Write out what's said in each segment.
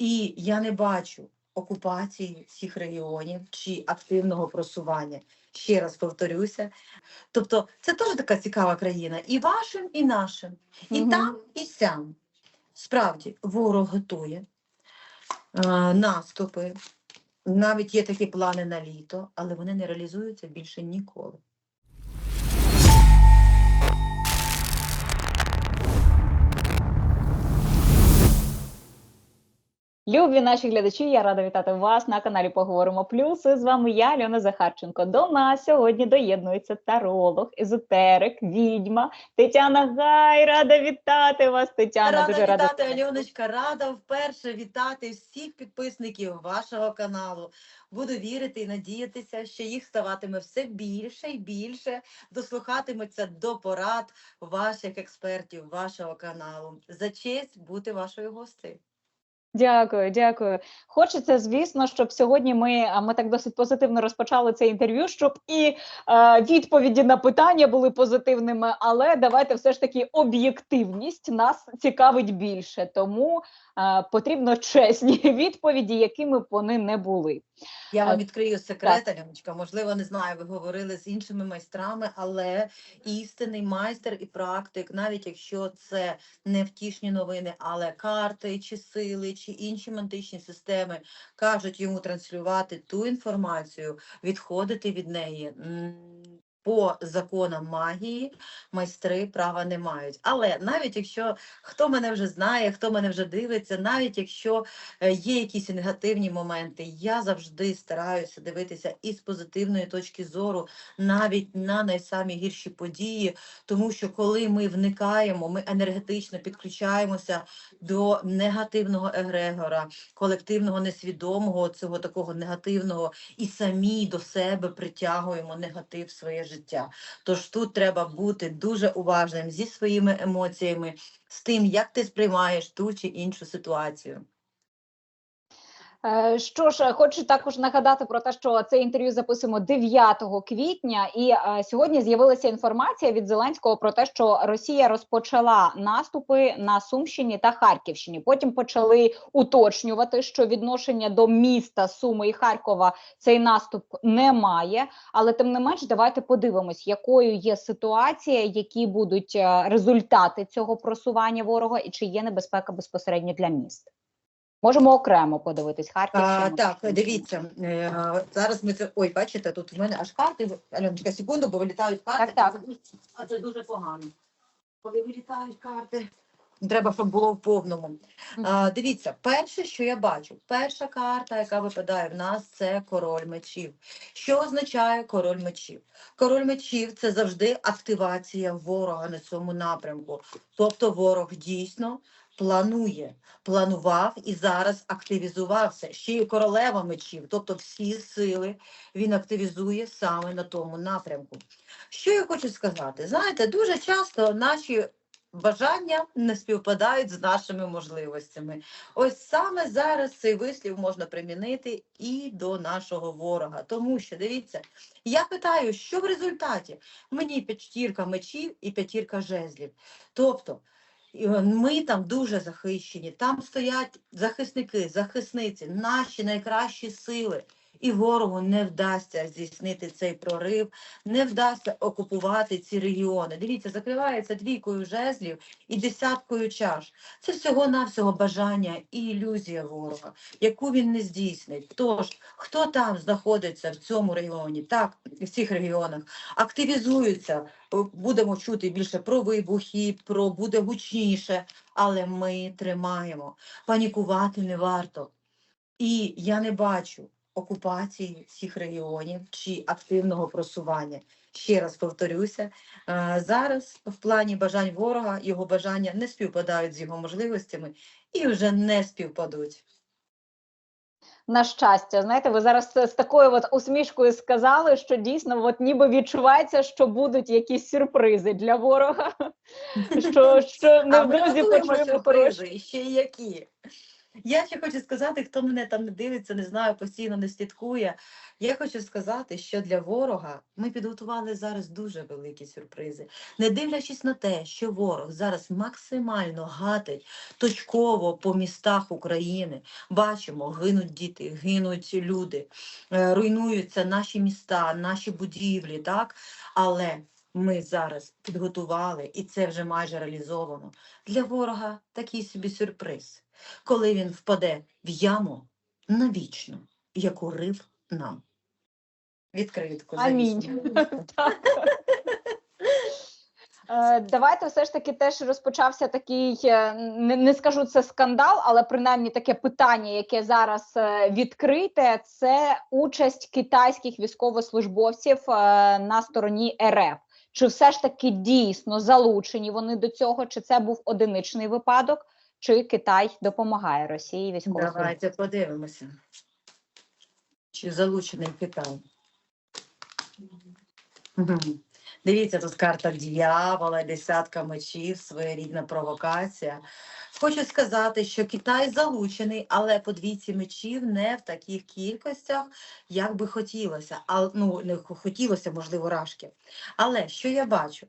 І я не бачу окупації цих регіонів чи активного просування. Ще раз повторюся. Тобто, це теж така цікава країна, і вашим, і нашим, і Мгм. там, і сям. Справді, ворог готує е, наступи. Навіть є такі плани на літо, але вони не реалізуються більше ніколи. Любі наші глядачі, я рада вітати вас на каналі Поговоримо Плюс. І з вами я, Альона Захарченко. До нас сьогодні доєднується таролог, езотерик, відьма Тетяна Гай. Рада вітати вас, Тетяна. рада Дуже рада вітати, тебе. Альоночка. Рада вперше вітати всіх підписників вашого каналу. Буду вірити і надіятися, що їх ставатиме все більше і більше, дослухатиметься до порад ваших експертів, вашого каналу. За честь бути вашою гостею. Дякую, дякую. Хочеться, звісно, щоб сьогодні ми, а ми так досить позитивно розпочали це інтерв'ю, щоб і е, відповіді на питання були позитивними, але давайте все ж таки об'єктивність нас цікавить більше, тому е, потрібно чесні відповіді, якими б вони не були. Я вам відкрию секрет, Альоночка. Можливо, не знаю, ви говорили з іншими майстрами, але істинний майстер і практик, навіть якщо це не втішні новини, але карти чи сили, чи інші мантичні системи кажуть йому транслювати ту інформацію, відходити від неї. По законам магії майстри права не мають. Але навіть якщо хто мене вже знає, хто мене вже дивиться, навіть якщо е, є якісь негативні моменти. Я завжди стараюся дивитися із позитивної точки зору навіть на найсамі гірші події, тому що коли ми вникаємо, ми енергетично підключаємося до негативного егрегора, колективного несвідомого цього такого негативного, і самі до себе притягуємо негатив своє життя. Тож тут треба бути дуже уважним зі своїми емоціями, з тим, як ти сприймаєш ту чи іншу ситуацію. Е, Що ж, хочу також нагадати про те, що це інтерв'ю записуємо 9 квітня, і е, сьогодні з'явилася інформація від Зеленського про те, що Росія розпочала наступи на Сумщині та Харківщині. Потім почали уточнювати, що відношення до міста Суми і Харкова цей наступ не має. Але тим не менш, давайте подивимось, якою є ситуація, які будуть е, результати цього просування ворога, і чи є небезпека безпосередньо для міст. Можемо окремо подивитись Харківщину. Так, дивіться, е, зараз ми це. Ой, бачите, тут в мене аж карти. Альоночка, секунду, бо вилітають карти. Так, так. А це дуже погано. Коли вилітають карти. Треба, щоб було в повному. А, дивіться, перше, що я бачу, перша карта, яка випадає в нас, це король мечів. Що означає король мечів? Король мечів це завжди активація ворога на цьому напрямку. Тобто ворог дійсно планує, планував і зараз активізувався. Ще й королева мечів, тобто всі сили він активізує саме на тому напрямку. Що я хочу сказати? Знаєте, дуже часто наші бажання не співпадають з нашими можливостями. Ось саме зараз цей вислів можна примінити і до нашого ворога. Тому що дивіться, я питаю, що в результаті мені п'ятірка мечів і п'ятірка жезлів. Тобто ми там дуже захищені, там стоять захисники, захисниці, наші найкращі сили. І ворогу не вдасться здійснити цей прорив, не вдасться окупувати ці регіони. Дивіться, закривається двійкою жезлів і десяткою чаш. Це всього-навсього бажання і ілюзія ворога, яку він не здійснить. Тож, хто там знаходиться в цьому регіоні, так, в цих регіонах, активізуються, е, будемо чути більше про вибухи, про буде гучніше, але ми тримаємо. Панікувати не варто. І я не бачу окупації цих регіонів чи активного просування. Ще раз повторюся, е, зараз в плані бажань ворога його бажання не співпадають з його можливостями і вже не співпадуть. На щастя, знаєте, ви зараз з такою от усмішкою сказали, що дійсно, от ніби відчувається, що будуть якісь сюрпризи для ворога. Що, що невдовзі почуємо сюрпризи, і ще які. Я ще хочу сказати, хто мене там не дивиться, не знаю, постійно не слідкує. Я хочу сказати, що для ворога ми підготували зараз дуже великі сюрпризи. Не дивлячись на те, що ворог зараз максимально гатить точково по містах України. Бачимо, гинуть діти, гинуть люди, е, руйнуються наші міста, наші будівлі, так? Але ми зараз підготували, і це вже майже реалізовано. Для ворога такий собі сюрприз, коли він впаде в яму навічно, яку рив нам. Відкритку. Амінь. Е, Давайте все ж таки теж розпочався такий, е, не, не скажу це скандал, але принаймні таке питання, яке зараз е, відкрите, це участь китайських військовослужбовців на стороні РФ. Чи все ж таки дійсно залучені вони до цього? Чи це був одиничний випадок, чи Китай допомагає Росії військовослужбовцям? Давайте подивимося. Чи залучений Китай? Дивіться, тут карта дьявола, десятка мечів, своєрідна провокація. Хочу сказати, що Китай залучений, але по двійці мечів не в таких кількостях, як би хотілося. А, ну, не хотілося, можливо, рашки. Але що я бачу?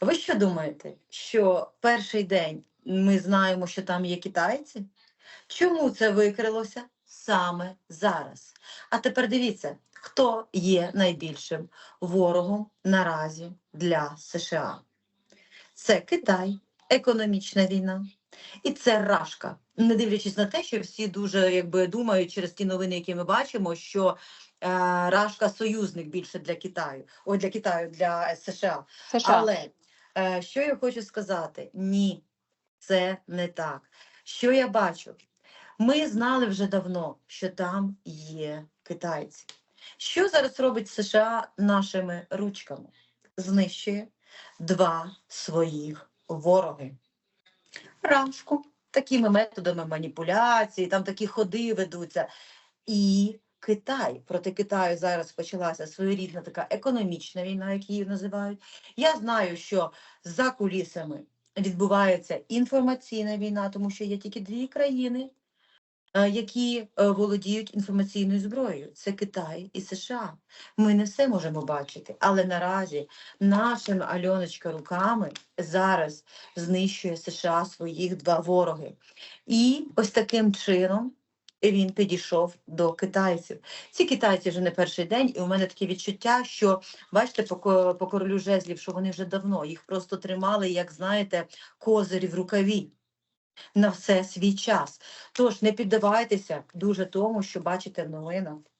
Ви що думаєте, що перший день ми знаємо, що там є китайці? Чому це викрилося саме зараз? А тепер дивіться, хто є найбільшим ворогом наразі для США. Це Китай, економічна війна, і це Рашка. Не дивлячись на те, що всі дуже якби думають через ті новини, які ми бачимо, що е, Рашка союзник більше для Китаю, ой, для Китаю, для США. США. Але е, що я хочу сказати? Ні, це не так. Що я бачу? Ми знали вже давно, що там є китайці. Що зараз робить США нашими ручками? Знищує два своїх вороги. Рашку, такими методами маніпуляції, там такі ходи ведуться. І Китай. Проти Китаю зараз почалася своєрідна така економічна війна, як її називають. Я знаю, що за кулісами відбувається інформаційна війна, тому що є тільки дві країни, е, які е, володіють інформаційною зброєю. Це Китай і США. Ми не все можемо бачити, але наразі нашими Альоночка руками зараз знищує США своїх два вороги. І ось таким чином він підійшов до китайців. Ці китайці вже не перший день, і у мене таке відчуття, що бачите, по, по королю жезлів, що вони вже давно їх просто тримали, як знаєте, козирі в рукаві. На все свій час. Тож не піддавайтеся дуже тому, що бачите в новинах.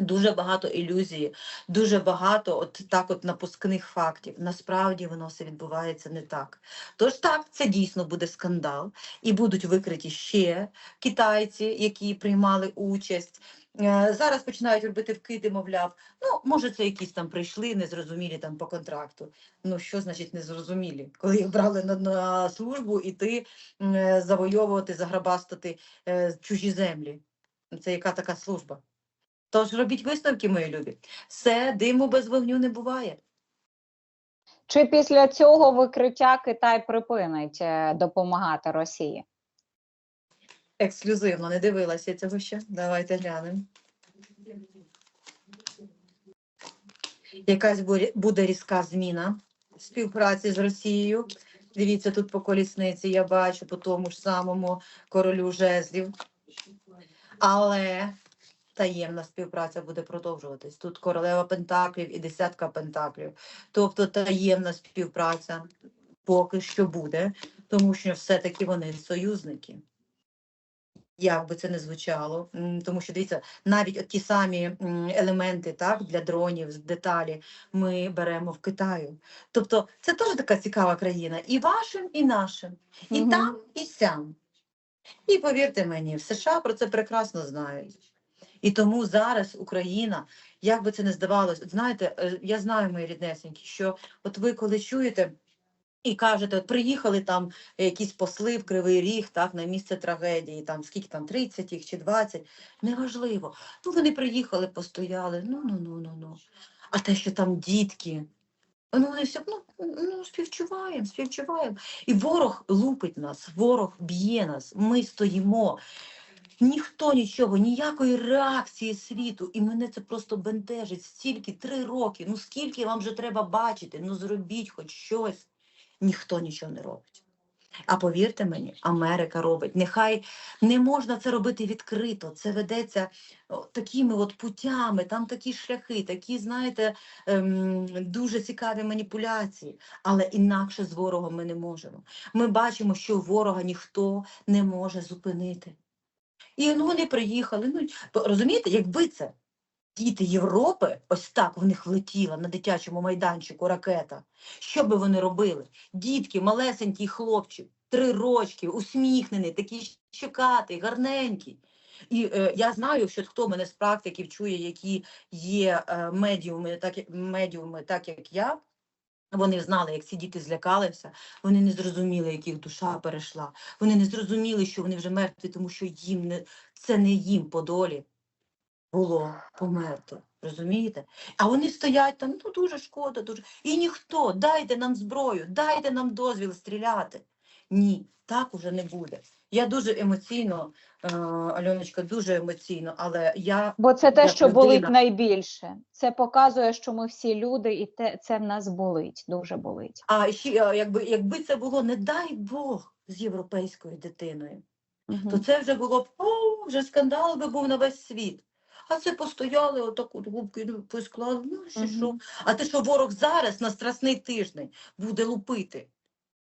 Дуже багато ілюзії, дуже багато от так от напускних фактів. Насправді воно все відбувається не так. Тож так, це дійсно буде скандал, і будуть викриті ще китайці, які приймали участь. Е, Зараз починають робити вкиди, мовляв, ну може це якісь там прийшли, незрозумілі там по контракту. Ну що значить незрозумілі, коли їх брали на, на службу іти е, завойовувати, заграбастати е, чужі землі. Це яка така служба? Тож робіть висновки, мої любі. Все диму без вогню не буває. Чи після цього викриття Китай припинить е, допомагати Росії? Ексклюзивно не дивилася цього ще. Давайте глянемо. Якась буде різка зміна співпраці з Росією. Дивіться, тут по колісниці я бачу по тому ж самому королю жезлів. Але таємна співпраця буде продовжуватись. Тут королева Пентаклів і десятка Пентаклів. Тобто таємна співпраця поки що буде, тому що все-таки вони союзники. Як би це не звучало, тому що дивіться, навіть от ті самі елементи так, для дронів, деталі ми беремо в Китаю. Тобто це теж така цікава країна, і вашим, і нашим, і Мгм. там, і сям. І повірте мені, в США про це прекрасно знають. І тому зараз Україна, як би це не здавалось, от знаєте, е, я знаю, мої ріднесенькі, що от ви коли чуєте і кажете, от приїхали там якісь посли в Кривий Ріг, так, на місце трагедії, там скільки там, 30 їх чи 20, неважливо. Ну вони приїхали, постояли, ну, ну, ну, ну, ну. А те, що там дітки, ну вони все, ну, ну співчуваємо, співчуваємо. І ворог лупить нас, ворог б'є нас, ми стоїмо. Ніхто нічого, ніякої реакції світу. І мене це просто бентежить. Стільки три роки. Ну скільки вам вже треба бачити? Ну зробіть хоч щось. Ніхто нічого не робить. А повірте мені, Америка робить. Нехай не можна це робити відкрито. Це ведеться такими от путями, там такі шляхи, такі, знаєте, ем, дуже цікаві маніпуляції. Але інакше з ворогом ми не можемо. Ми бачимо, що ворога ніхто не може зупинити. І ну, вони приїхали. Ну, розумієте, якби це діти Європи, ось так в них влетіла на дитячому майданчику ракета. Що би вони робили? Дітки, малесенький хлопчик, три рочки, усміхнений, такий щекатий, гарненький. І е, я знаю, що хто мене з практиків чує, які є е, медіуми, так, медіуми, так як я. Вони знали, як ці діти злякалися, вони не зрозуміли, як їх душа перейшла. Вони не зрозуміли, що вони вже мертві, тому що їм не це не їм по долі було померти. Розумієте? А вони стоять там, ну дуже шкода, дуже. І ніхто, дайте нам зброю, дайте нам дозвіл стріляти. Ні, так уже не буде. Я дуже емоційно, е, Альоночка, дуже емоційно, але я Бо це те, що болить найбільше. Це показує, що ми всі люди, і те це в нас болить, дуже болить. а ще е, якби, якби це було, не дай Бог, з європейською дитиною. Мгм. то це вже було б о, вже скандал би був на весь світ. А це постояли, отак от губки ну, посклали, ну що. Мгм. А те, що ворог зараз на страсний тиждень буде лупити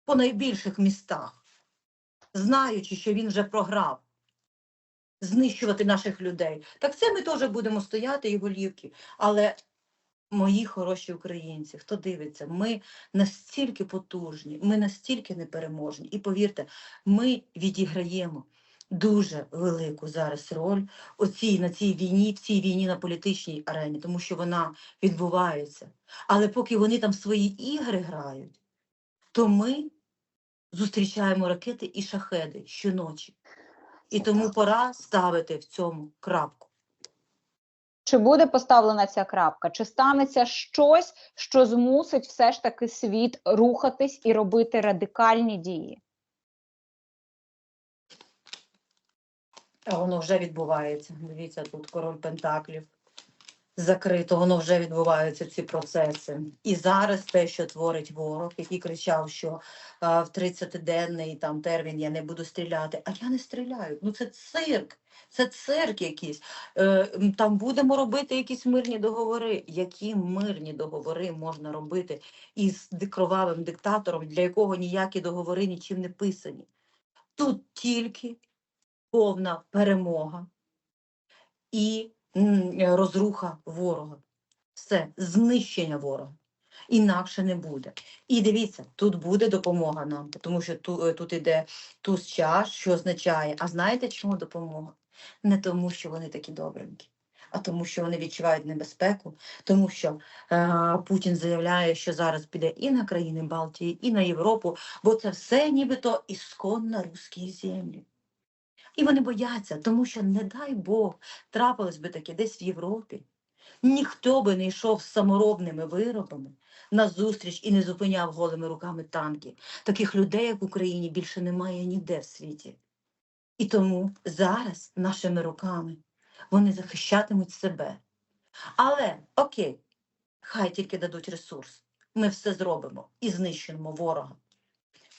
по найбільших містах, знаючи, що він вже програв, знищувати наших людей. Так це ми теж будемо стояти і голівки. Але мої хороші українці, хто дивиться, ми настільки потужні, ми настільки непереможні. І повірте, ми відіграємо дуже велику зараз роль оцій, на цій війні, в цій війні на політичній арені, тому що вона відбувається. Але поки вони там свої ігри грають, то ми зустрічаємо ракети і шахеди щоночі. І тому пора ставити в цьому крапку. Чи буде поставлена ця крапка? Чи станеться щось, що змусить все ж таки світ рухатись і робити радикальні дії? Воно вже відбувається. Дивіться, тут король Пентаклів закрито, воно вже відбуваються ці процеси. І зараз те, що творить ворог, який кричав, що а, в 30-денний там термін я не буду стріляти, а я не стріляю. Ну це цирк, це цирк якийсь. Е, там будемо робити якісь мирні договори. Які мирні договори можна робити із кровавим диктатором, для якого ніякі договори нічим не писані? Тут тільки повна перемога і е, розруха ворога. Все, знищення ворога. Інакше не буде. І дивіться, тут буде допомога нам, тому що ту, е, тут іде туз чаш, що означає. А знаєте, чому допомога? Не тому, що вони такі добренькі, а тому, що вони відчувають небезпеку, тому що е, Путін заявляє, що зараз піде і на країни Балтії, і на Європу, бо це все нібито ісконно русські землі. І вони бояться, тому що, не дай Бог, трапилось би таке десь в Європі. Ніхто би не йшов з саморобними виробами на зустріч і не зупиняв голими руками танки. Таких людей, як в Україні, більше немає ніде в світі. І тому зараз нашими руками вони захищатимуть себе. Але окей, хай тільки дадуть ресурс. Ми все зробимо і знищимо ворога.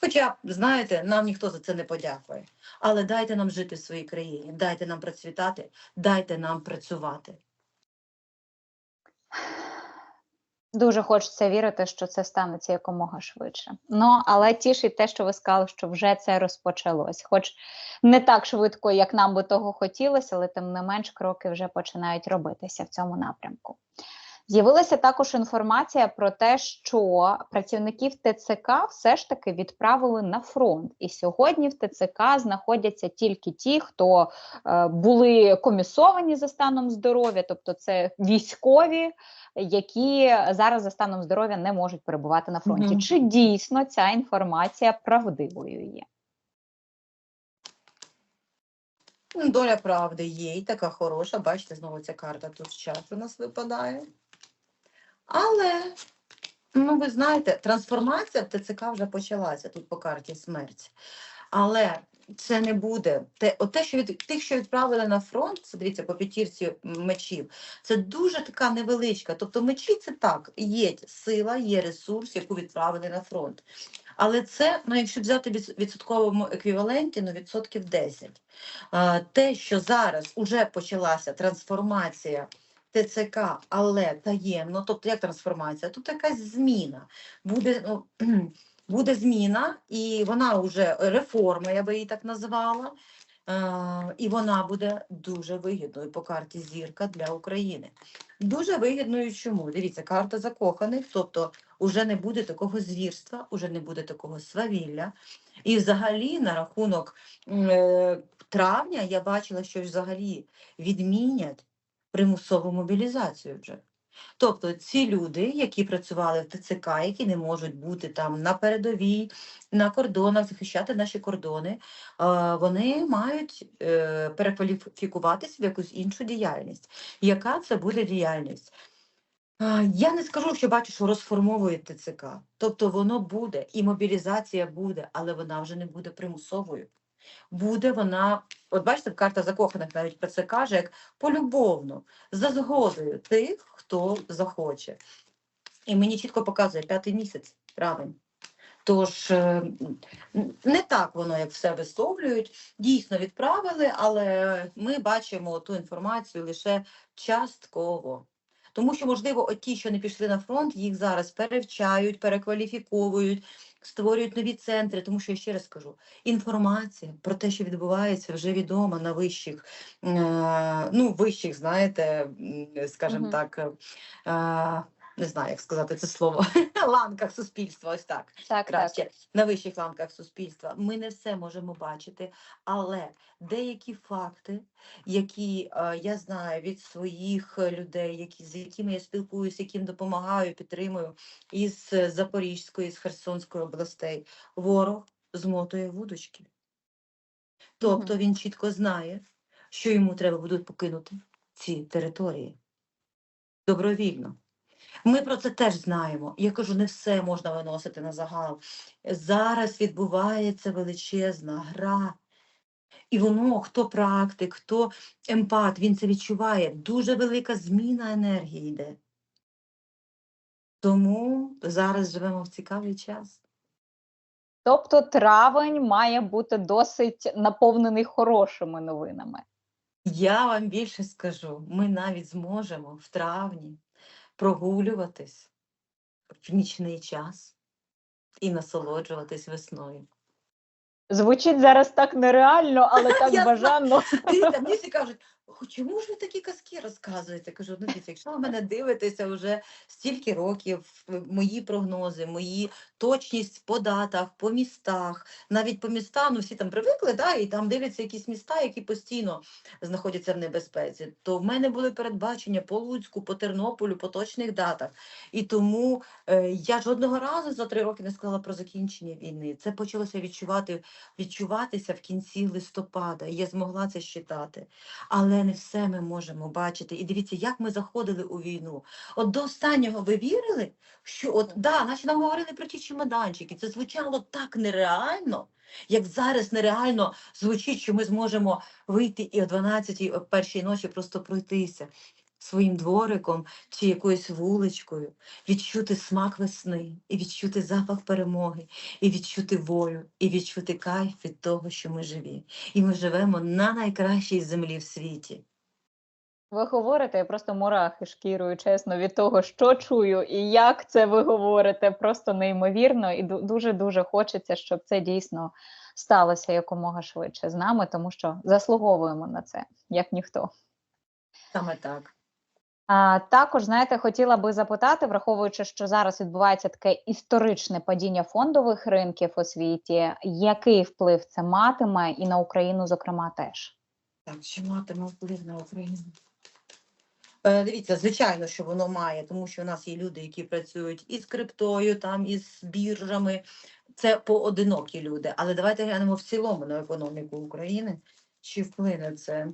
Хоча, знаєте, нам ніхто за це не подякує. Але дайте нам жити в своїй країні, дайте нам процвітати, дайте нам працювати. Дуже хочеться вірити, що це станеться якомога швидше. Ну але тішить те, що ви сказали, що вже це розпочалось. Хоч не так швидко, як нам би того хотілося, але тим не менш кроки вже починають робитися в цьому напрямку. З'явилася також інформація про те, що працівників ТЦК все ж таки відправили на фронт, і сьогодні в ТЦК знаходяться тільки ті, хто е, були комісовані за станом здоров'я, тобто це військові, які зараз за станом здоров'я не можуть перебувати на фронті. Мгм. Чи дійсно ця інформація правдивою є? Доля правди є і така хороша. Бачите, знову ця карта тут час у нас випадає. Але, ну ви знаєте, трансформація в ТЦК вже почалася тут по карті смерті. Але це не буде. Те, от те, що від тих, що відправили на фронт, це дивіться по п'ятірці мечів, це дуже така невеличка. Тобто мечі це так, є сила, є ресурс, яку відправили на фронт. Але це, ну, якщо взяти в відсотковому еквіваленті, ну відсотків 10. А, те, що зараз уже почалася трансформація. ТЦК, але таємно, тобто як трансформація? Тут якась зміна. Буде, ну, буде зміна, і вона вже реформа, я би її так назвала. Е, і вона буде дуже вигідною по карті зірка для України. Дуже вигідною чому? Дивіться, карта закоханих, тобто вже не буде такого звірства, вже не буде такого свавілля. І взагалі на рахунок е, травня я бачила, що взагалі відмінять примусову мобілізацію вже. Тобто ці люди, які працювали в ТЦК, які не можуть бути там на передовій, на кордонах, захищати наші кордони, вони мають е, перекваліфікуватися в якусь іншу діяльність. Яка це буде діяльність? Я не скажу, що бачу, що розформовують ТЦК. Тобто воно буде, і мобілізація буде, але вона вже не буде примусовою. Буде вона, от бачите, карта закоханих навіть про це каже, як полюбовно, за згодою тих, хто захоче. І мені чітко показує п'ятий місяць, травень. Тож е, не так воно, як все висловлюють. Дійсно відправили, але ми бачимо ту інформацію лише частково. Тому що, можливо, от ті, що не пішли на фронт, їх зараз перевчають, перекваліфіковують, створюють нові центри. Тому що я ще раз скажу, інформація про те, що відбувається, вже відома на вищих, е, ну, вищих, знаєте, скажімо Мгм. так, е, не знаю, як сказати це слово, ланках суспільства, ось так Так, так. на вищих ланках суспільства. Ми не все можемо бачити, але деякі факти, які е, я знаю від своїх людей, які з якими я спілкуюся, яким допомагаю, підтримую із Запорізької, з Херсонської областей, ворог змотує вудочки. Тобто він чітко знає, що йому треба буде покинути ці території добровільно. Ми про це теж знаємо. Я кажу, не все можна виносити на загал. Зараз відбувається величезна гра. І воно, хто практик, хто емпат, він це відчуває. Дуже велика зміна енергії йде. Тому зараз живемо в цікавий час. Тобто травень має бути досить наповнений хорошими новинами. Я вам більше скажу, ми навіть зможемо в травні прогулюватись в нічний час і насолоджуватись весною. Звучить зараз так нереально, але так бажано. Мені всі кажуть, «О, чому ж ви такі казки розказуєте? Кажу, ну дивіться, якщо ви мене дивитеся вже стільки років, мої прогнози, мої точність по датах, по містах, навіть по містам, ну всі там привикли, да, і там дивляться якісь міста, які постійно знаходяться в небезпеці. То в мене були передбачення по Луцьку, по Тернополю, по точних датах. І тому е, я жодного разу за три роки не сказала про закінчення війни. Це почалося відчувати відчуватися в кінці листопада. І я змогла це считати. Але не все ми можемо бачити. І дивіться, як ми заходили у війну. От до останнього ви вірили, що от да, наче нам говорили про ті чемоданчики. Це звучало так нереально, як зараз нереально звучить, що ми зможемо вийти і о 12-й, о першій ночі просто пройтися своїм двориком чи якоюсь вуличкою, відчути смак весни, і відчути запах перемоги, і відчути волю, і відчути кайф від того, що ми живі. І ми живемо на найкращій землі в світі. Ви говорите, я просто мурахи шкірою, чесно, від того, що чую і як це ви говорите, просто неймовірно, і дуже дуже хочеться, щоб це дійсно сталося якомога швидше з нами, тому що заслуговуємо на це, як ніхто. Саме так. Також, знаєте, хотіла би запитати, враховуючи, що зараз відбувається таке історичне падіння фондових ринків у світі, який вплив це матиме і на Україну, зокрема, теж. Так, чи матиме вплив на Україну? Е, Дивіться, звичайно, що воно має, тому що у нас є люди, які працюють із криптою, там із біржами. Це поодинокі люди. Але давайте глянемо в цілому на економіку України. Чи вплине це?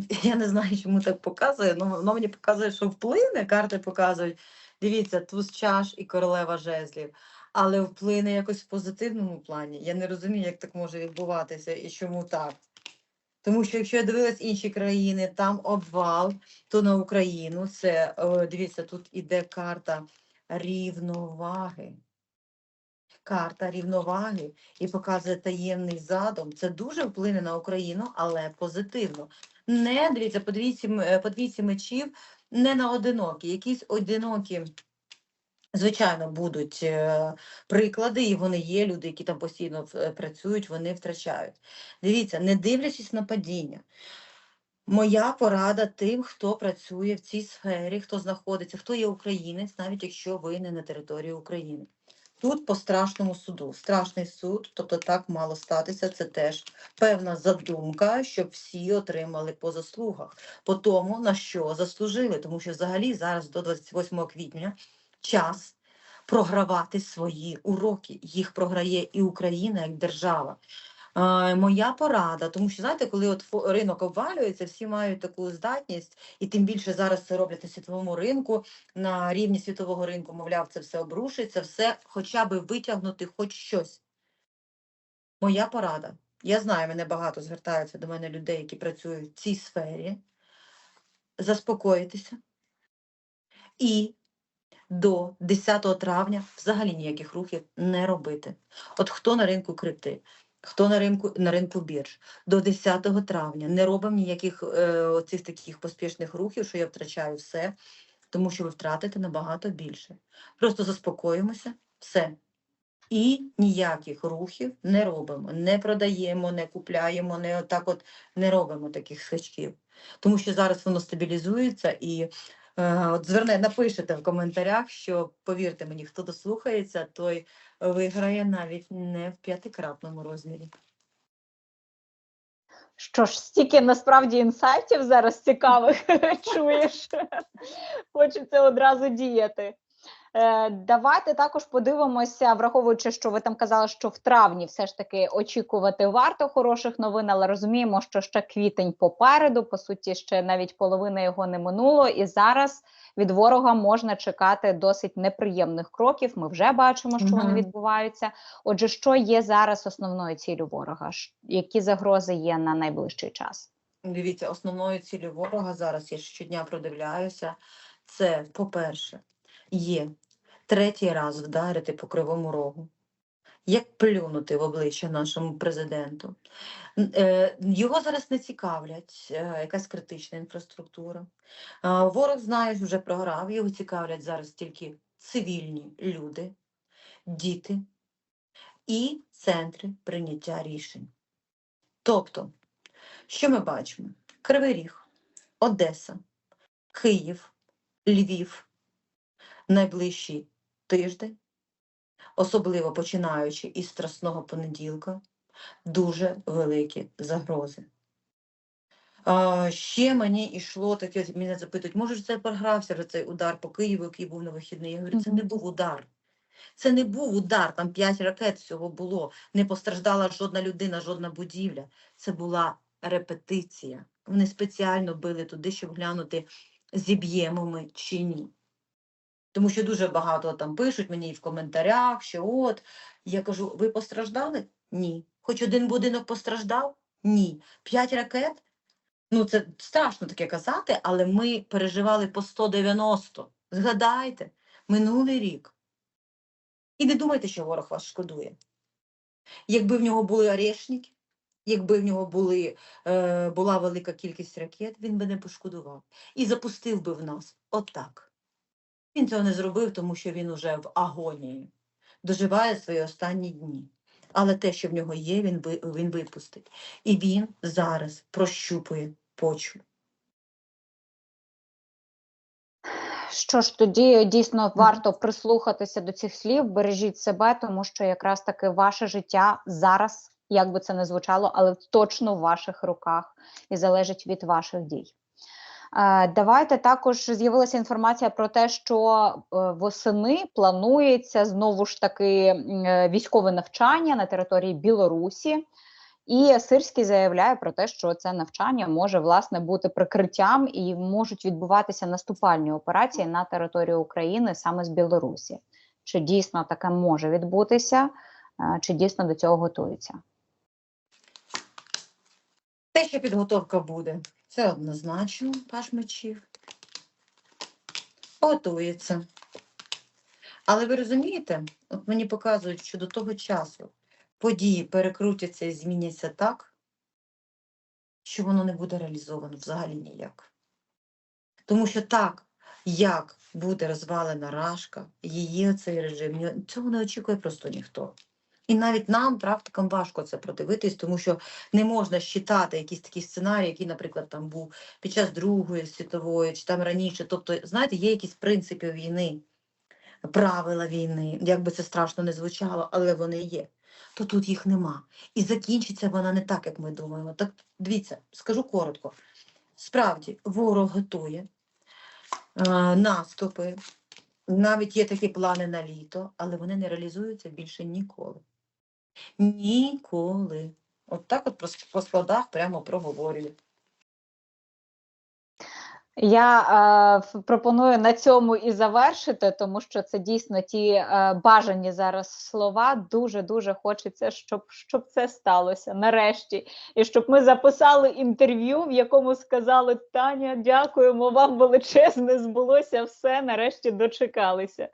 Я не знаю, чому так показує, але воно мені показує, що вплине, карти показують. Дивіться, туз чаш і королева жезлів. Але вплине якось в позитивному плані. Я не розумію, як так може відбуватися і чому так. Тому що якщо я дивилась інші країни, там обвал, то на Україну це е, дивіться, тут іде карта рівноваги. Карта рівноваги і показує таємний задум. Це дуже вплине на Україну, але позитивно. Не дивіться, по двійці, е, мечів, не на одинокі. Якісь одинокі, звичайно, будуть е, приклади, і вони є. Люди, які там постійно е, працюють, вони втрачають. Дивіться, не дивлячись на падіння. Моя порада тим, хто працює в цій сфері, хто знаходиться, хто є українець, навіть якщо ви не на території України. Тут по страшному суду. Страшний суд, тобто так мало статися. Це теж певна задумка, щоб всі отримали по заслугах, по тому, на що заслужили. Тому що взагалі зараз до 28 квітня час програвати свої уроки. Їх програє і Україна як держава. Е, Моя порада, тому що знаєте, коли от ринок обвалюється, всі мають таку здатність, і тим більше зараз це роблять на світовому ринку, на рівні світового ринку, мовляв, це все обрушиться, все хоча б витягнути хоч щось. Моя порада. Я знаю, мене багато звертаються до мене людей, які працюють в цій сфері. Заспокоїтися. І до 10 травня взагалі ніяких рухів не робити. От хто на ринку крипти, хто на ринку на ринку бірж, до 10 травня не робимо ніяких е, оцих таких поспішних рухів, що я втрачаю все, тому що ви втратите набагато більше. Просто заспокоїмося, все. І ніяких рухів не робимо, не продаємо, не купляємо, не отак от не робимо таких скачків. Тому що зараз воно стабілізується і от зверне, напишете в коментарях, що повірте мені, хто дослухається, той виграє навіть не в п'ятикратному розмірі. Що ж, стільки насправді інсайтів зараз цікавих чуєш. Хочеться одразу діяти. Е, давайте також подивимося, враховуючи, що ви там казали, що в травні все ж таки очікувати варто хороших новин, але розуміємо, що ще квітень попереду, по суті, ще навіть половина його не минуло, і зараз від ворога можна чекати досить неприємних кроків. Ми вже бачимо, що вони відбуваються. Отже, що є зараз основною ціллю ворога? Які загрози є на найближчий час? Дивіться, основною ціллю ворога зараз я щодня продивляюся. Це, по-перше, є третій раз вдарити по кривому рогу. Як плюнути в обличчя нашому президенту. Е, Його зараз не цікавлять е, якась критична інфраструктура. Ворог, знаєш, вже програв, його цікавлять зараз тільки цивільні люди, діти і центри прийняття рішень. Тобто, що ми бачимо? Кривий Ріг, Одеса, Київ, Львів, найближчий тиждень, особливо починаючи із Страсного понеділка, дуже великі загрози. А, ще мені йшло таке, мене запитують, може ж це програвся вже цей удар по Києву, який був на вихідний. Я говорю, це не був удар. Це не був удар, там п'ять ракет всього було. Не постраждала жодна людина, жодна будівля. Це була репетиція. Вони спеціально били туди, щоб глянути, зіб'ємо ми чи ні. Тому що дуже багато там пишуть мені і в коментарях, що от я кажу, ви постраждали? Ні. Хоч один будинок постраждав? Ні. П'ять ракет? Ну, це страшно таке казати, але ми переживали по 190. Згадайте, минулий рік. І не думайте, що ворог вас шкодує. Якби в нього були орешники, якби в нього були, е, була велика кількість ракет, він би не пошкодував. І запустив би в нас отак. Він цього не зробив, тому що він уже в агонії, доживає свої останні дні. Але те, що в нього є, він, він випустить. І він зараз прощупує почву. Що ж, тоді дійсно варто прислухатися до цих слів, бережіть себе, тому що якраз таки ваше життя зараз, як би це не звучало, але точно в ваших руках і залежить від ваших дій. Е, Давайте також з'явилася інформація про те, що е, восени планується знову ж таки е, військове навчання на території Білорусі. І Сирський заявляє про те, що це навчання може власне бути прикриттям і можуть відбуватися наступальні операції на території України саме з Білорусі. Чи дійсно таке може відбутися, чи дійсно до цього готуються? Те, що підготовка буде, це однозначно паш мечів. Готується. Але ви розумієте, от мені показують, що до того часу події перекрутяться і зміняться так, що воно не буде реалізовано взагалі ніяк. Тому що так, як буде розвалена рашка, її цей режим, цього не очікує просто ніхто. І навіть нам, практикам, важко це продивитись, тому що не можна щитати якісь такі сценарії, який, наприклад, там був під час Другої світової чи там раніше. Тобто, знаєте, є якісь принципи війни, правила війни, як би це страшно не звучало, але вони є. То тут їх нема. І закінчиться вона не так, як ми думаємо. Так дивіться, скажу коротко. Справді, ворог готує е, наступи, навіть є такі плани на літо, але вони не реалізуються більше ніколи. Ніколи. От так от по складах прямо проговорюю. Я е, пропоную на цьому і завершити, тому що це дійсно ті е, бажані зараз слова. Дуже дуже хочеться, щоб, щоб це сталося нарешті, і щоб ми записали інтерв'ю, в якому сказали Таня, дякуємо вам величезне. Збулося все. Нарешті дочекалися.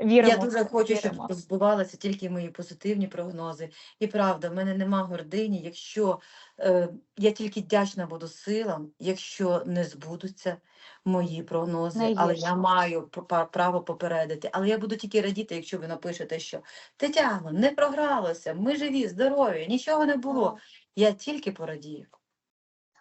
Віримо. Я дуже хочу, віримо. щоб збувалися тільки мої позитивні прогнози. І правда, в мене нема гордині, якщо я тільки вдячна буду силам, якщо не збудуться мої прогнози, але я маю право попередити. Але я буду тільки радіти, якщо ви напишете, що Тетяно, не програлося, ми живі, здорові, нічого не було. Я тільки порадію.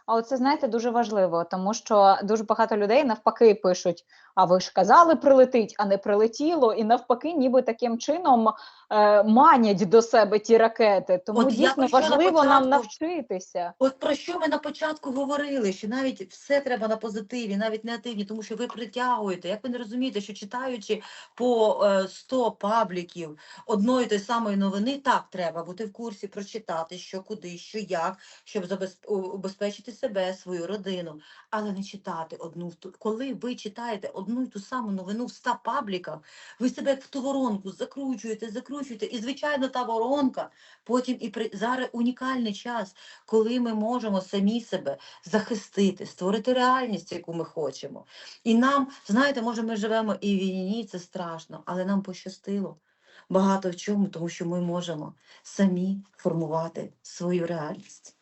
А оце знаєте дуже важливо, тому що дуже багато людей навпаки пишуть: а ви ж казали, прилетить, а не прилетіло, і навпаки, ніби таким чином е, манять до себе ті ракети. Тому От дійсно що на важливо нам навчитися. От про що ми на початку говорили, що навіть все треба на позитиві, навіть негативні, тому що ви притягуєте. Як ви не розумієте, що читаючи по е, 100 пабліків одної тої самої новини, так треба бути в курсі, прочитати, що куди, що як, щоб забез- у- себе, свою родину, але не читати одну. Коли ви читаєте одну й ту саму новину в 100 пабліках, ви себе як в ту воронку закручуєте, закручуєте, і звичайно та воронка потім і при зараз унікальний час коли ми можемо самі себе захистити, створити реальність, яку ми хочемо. І нам, знаєте, може, ми живемо і в війні, це страшно, але нам пощастило багато в чому, тому що ми можемо самі формувати свою реальність.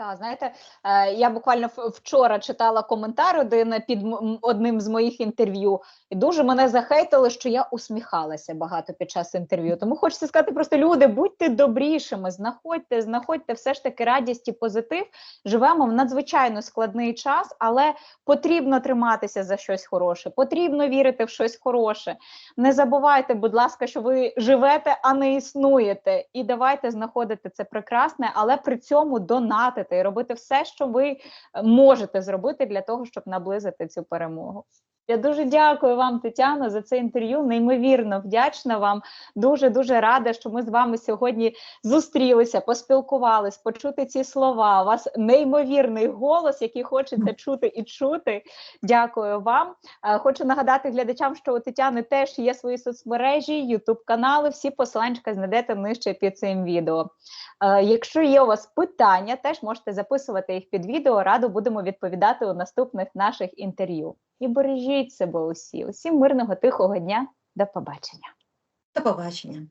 Так, знаєте, е, я буквально вчора читала коментар один під одним з моїх інтерв'ю, і дуже мене захейтили, що я усміхалася багато під час інтерв'ю. Тому хочеться сказати просто люди, будьте добрішими, знаходьте, знаходьте все ж таки радість і позитив. Живемо в надзвичайно складний час, але потрібно триматися за щось хороше, потрібно вірити в щось хороше. Не забувайте, будь ласка, що ви живете, а не існуєте. І давайте знаходити це прекрасне, але при цьому донатити і робити все, що ви е, можете зробити для того, щоб наблизити цю перемогу. Я дуже дякую вам, Тетяно, за це інтерв'ю. Неймовірно вдячна вам. Дуже дуже рада, що ми з вами сьогодні зустрілися, поспілкувались, почути ці слова. У вас неймовірний голос, який хочеться чути і чути. Дякую вам. Е, Хочу нагадати глядачам, що у Тетяни теж є свої соцмережі, Ютуб канали. Всі посиланчика знайдете нижче під цим відео. Е, Якщо є у вас питання, теж можете записувати їх під відео. Радо будемо відповідати у наступних наших інтерв'ю. І бережіть себе усі. Усім мирного тихого дня. До побачення. До побачення.